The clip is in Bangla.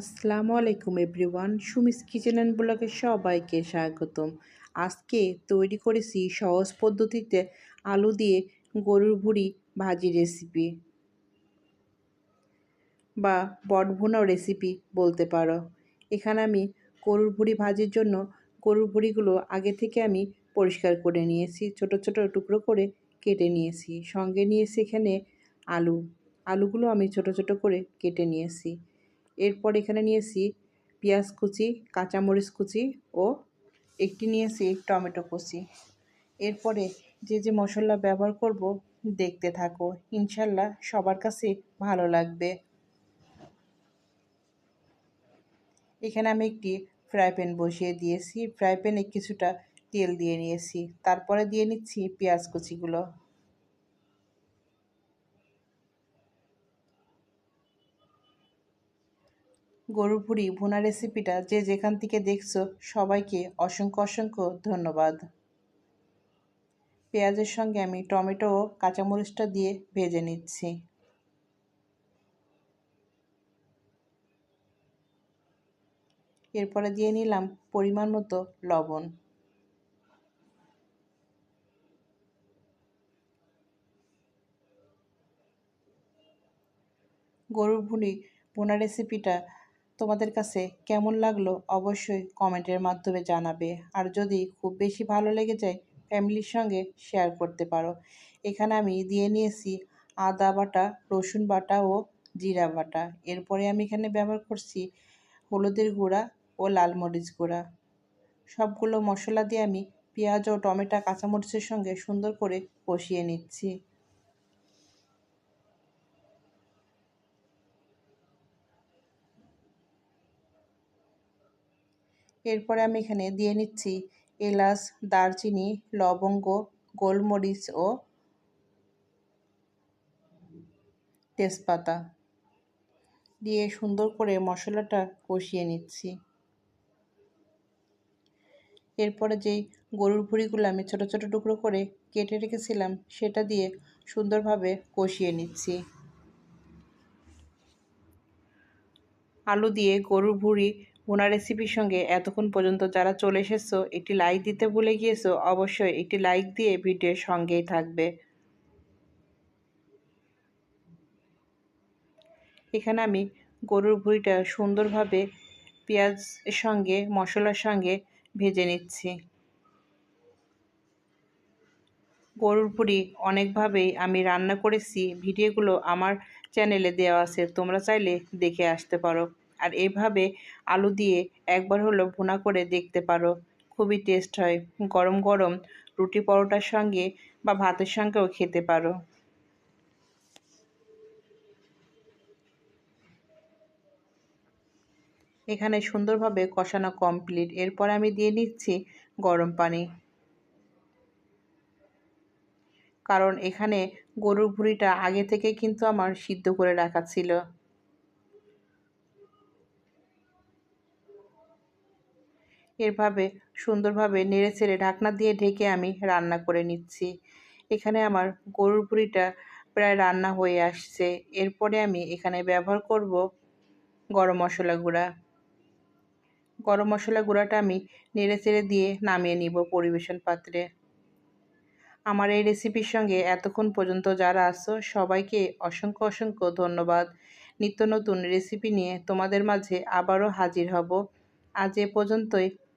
আসসালামু আলাইকুম এভরিওয়ান। সুমিস কিচেন অ্যান্ড ব্লগে সবাইকে স্বাগতম। আজকে তৈরি করেছি সহজ পদ্ধতিতে আলু দিয়ে গরুর ভুড়ি ভাজি রেসিপি বা বটভুনাও রেসিপি বলতে পারো। এখানে আমি গরুর ভুড়ি ভাজির জন্য গরুর ভুড়িগুলো আগে থেকে আমি পরিষ্কার করে নিয়েছি, ছোট ছোট টুকরো করে কেটে নিয়েছি। সঙ্গে নিয়েছি এখানে আলু। আলুগুলো আমি ছোট ছোট করে কেটে নিয়েছি। এরপর এখানে নিয়েছি পেঁয়াজ কুচি, কাঁচামরিচ কুচি ও একটি নিয়েছি টমেটো কুচি। এরপরে যে যে মশলা ব্যবহার করব দেখতে থাকো। ইনশাল্লাহ সবার কাছে ভালো লাগবে। এখানে আমি একটি ফ্রাই প্যান বসিয়ে দিয়েছি। ফ্রাই প্যানে কিছুটা তেল দিয়ে নিয়েছি। তারপরে দিয়ে নিচ্ছি পেঁয়াজ কুচিগুলো। গরুর ভুড়ি, ভুনা রেসিপিটা যে যেখান থেকে দেখছ, সবাইকে অসংখ্য অসংখ্য ধন্যবাদ। পেঁয়াজের সঙ্গে আমি টমেটো ও কাঁচামরিচটা দিয়ে ভেজে নিচ্ছি। এরপরে দিয়ে নিলাম পরিমাণ মতো লবণ। গরুর ভুড়ি, ভুনা রেসিপিটা তোমাদের কাছে কেমন লাগল অবশ্যই কমেন্টের মাধ্যমে জানাবে। আর যদি খুব বেশি ভালো লেগে যায়, ফ্যামিলির সঙ্গে শেয়ার করতে পারো। এখানে আমি দিয়ে নিয়েছি আদা বাটা, রসুন বাটা ও জিরা বাটা। এরপরে আমি এখানে ব্যবহার করছি হলুদের গুঁড়া ও লাল মরিচ গুঁড়া। সবগুলো মশলা দিয়ে আমি পেঁয়াজ ও টমেটো কাঁচামরিচের সঙ্গে সুন্দর করে কষিয়ে নিচ্ছি। এরপরে আমি এখানে দিয়ে নিচ্ছি এলাচ, দারচিনি, লবঙ্গ, গোলমরিচ ও তেজপাতা। দিয়ে সুন্দর করে মশলাটা কষিয়ে নিচ্ছি। এরপরে যেই গরুর ভুড়িগুলো আমি ছোট ছোট টুকরো করে কেটে রেখেছিলাম, সেটা দিয়ে সুন্দরভাবে কষিয়ে নিচ্ছি। আলু দিয়ে গরুর ভুড়ি ভুনা রেসিপির সঙ্গে এতক্ষণ পর্যন্ত যারা চলে এসেছ, একটি লাইক দিতে ভুলে গিয়েছো, অবশ্যই একটি লাইক দিয়ে ভিডিওর সঙ্গেই থাকবে। এখানে আমি গরুর ভুঁড়িটা সুন্দরভাবে পেঁয়াজের সঙ্গে, মশলার সঙ্গে ভেজে নিচ্ছি। গরুর ভুঁড়ি অনেকভাবেই আমি রান্না করেছি ভিডিওগুলো আমার চ্যানেলে দেওয়া আছে, তোমরা চাইলে দেখে আসতে পারো। আর এভাবে আলু দিয়ে একবার হলো ভুনা করে দেখতে পারো। খুবই টেস্ট হয়। গরম গরম রুটি পরোটার সঙ্গে বা ভাতের সঙ্গেও খেতে পারো। এখানে সুন্দরভাবে কষানো কমপ্লিট এরপর আমি দিয়ে নিচ্ছি গরম পানি। কারণ এখানে গরুর ভুঁড়িটা আগে থেকে কিন্তু আমার সিদ্ধ করে রাখা ছিল। এরভাবে সুন্দরভাবে নেড়ে ছেড়ে ঢাকনা দিয়ে ঢেকে আমি রান্না করে নিচ্ছি। এখানে আমার গরুর পুরিটা প্রায় রান্না হয়ে আসছে। এরপরে আমি এখানে ব্যবহার করব গরম মশলা গুঁড়া। গরম মশলা গুঁড়াটা আমি নেড়ে চেড়ে দিয়ে নামিয়ে নিব পরিবেশন পাত্রে। আমার এই রেসিপির সঙ্গে এতক্ষণ পর্যন্ত যারা আসছো সবাইকে অসংখ্য অসংখ্য ধন্যবাদ। নিত্য নতুন রেসিপি নিয়ে তোমাদের মাঝে আবারও হাজির হব। আজ এ পর্যন্তই।